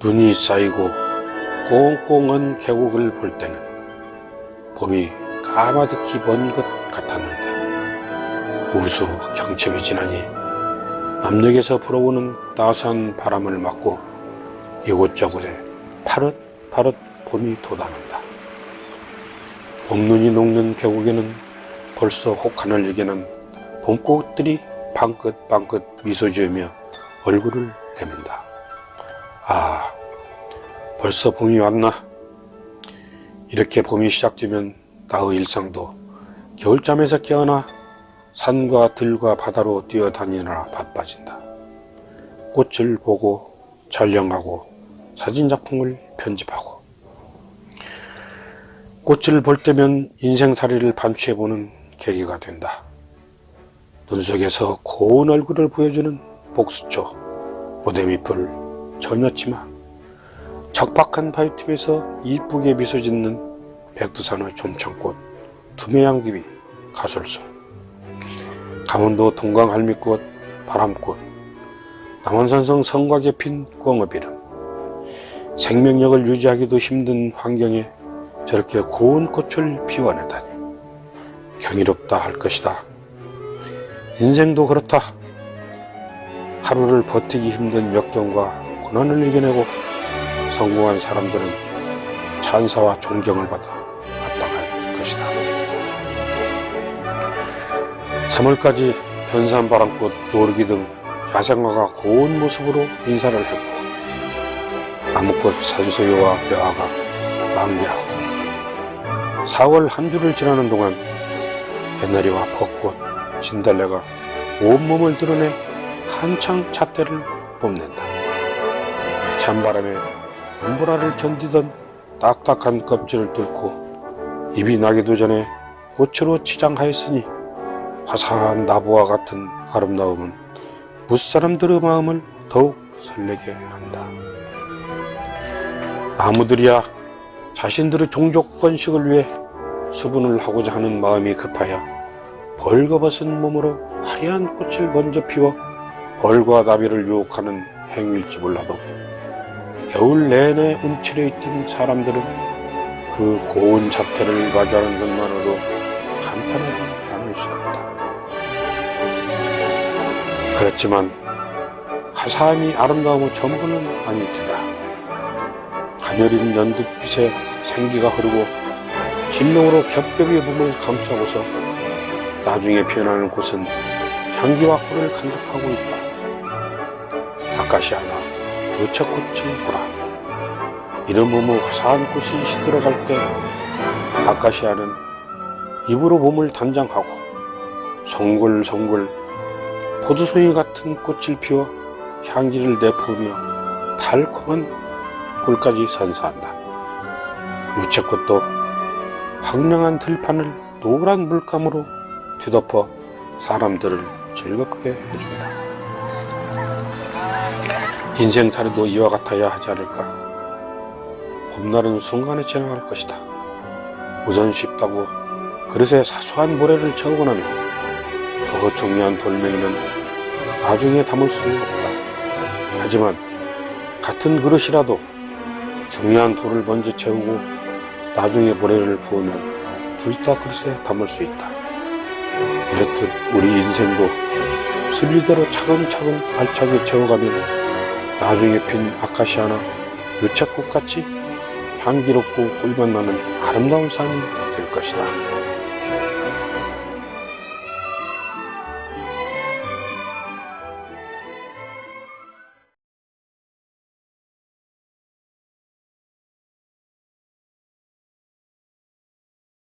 눈이 쌓이고 꽁꽁한 계곡을 볼 때는 봄이 까마득히 먼 것 같았는데 우수 경첩이 지나니 남녘에서 불어오는 따스한 바람을 맞고 이곳저곳에 파릇파릇 봄이 돋아난다. 봄눈이 녹는 계곡에는 벌써 혹한을 이기는 봄꽃들이 방긋방긋 미소 지으며 얼굴을 내민다. 아, 벌써 봄이 왔나? 이렇게 봄이 시작되면 나의 일상도 겨울잠에서 깨어나 산과 들과 바다로 뛰어다니느라 바빠진다. 꽃을 보고 촬영하고 사진작품을 편집하고 꽃을 볼 때면 인생살이를 반추해보는 계기가 된다. 눈 속에서 고운 얼굴을 보여주는 복수초, 보데미풀, 전여치마, 적박한 바위틈에서 이쁘게 미소 짓는 백두산의 좀창꽃, 투매향기비, 가솔송, 강원도 동강할미꽃, 바람꽃, 남한산성 성곽에 핀 꽁어비름, 생명력을 유지하기도 힘든 환경에 저렇게 고운 꽃을 피워내다니 경이롭다 할 것이다. 인생도 그렇다. 하루를 버티기 힘든 역경과 고난을 이겨내고 성공한 사람들은 찬사와 존경을 받아 마땅할 것이다. 3월까지 현산바람꽃, 노르기 등 야생화가 고운 모습으로 인사를 했고 나무꽃 산소유와 묘화가 만개하고 4월 한 주를 지나는 동안 개나리와 벚꽃, 진달래가 온몸을 드러내 한창 잣대를 뽐낸다. 찬바람에 눈보라를 견디던 딱딱한 껍질을 뚫고 입이 나기도 전에 꽃으로 치장하였으니 화사한 나무와 같은 아름다움은 무사람들의 마음을 더욱 설레게 한다. 나무들이야 자신들의 종족 번식을 위해 수분을 하고자 하는 마음이 급하여 벌거벗은 몸으로 화려한 꽃을 먼저 피워 벌과 나비를 유혹하는 행위일지 몰라도 겨울 내내 움츠려 있던 사람들은 그 고운 자태를 마주하는 것만으로 감탄하고 나눌 수 없다. 그렇지만 화사함이 아름다움의 전부는 아니더라. 가녀린 연두빛에 생기가 흐르고 진롱으로 겹겹이 몸을 감싸고서 나중에 피어나는 곳은 향기와 꿀을 간직하고 있다. 아카시아나 의처꽃이 보라. 이런 몸의 화사한 꽃이 시들어갈 때 아카시아는 입으로 몸을 단장하고 송글송글 포도송이 같은 꽃을 피워 향기를 내뿜으며 달콤한 꿀까지 선사한다. 유채꽃도 황량한 들판을 노란 물감으로 뒤덮어 사람들을 즐겁게 해준다. 인생살이도 이와 같아야 하지 않을까. 봄날은 순간에 지나갈 것이다. 우선 쉽다고 그릇에 사소한 모래를 채우고 나면 더 중요한 돌멩이는 나중에 담을 수 없다. 하지만 같은 그릇이라도 중요한 돌을 먼저 채우고 나중에 모래를 부으면 둘 다 그릇에 담을 수 있다. 이렇듯 우리 인생도 순리대로 차근차근 알차게 채워가면 나중에 핀 아카시아나 유채꽃 같이 향기롭고 꿀맛 나는 아름다운 삶이 될 것이다.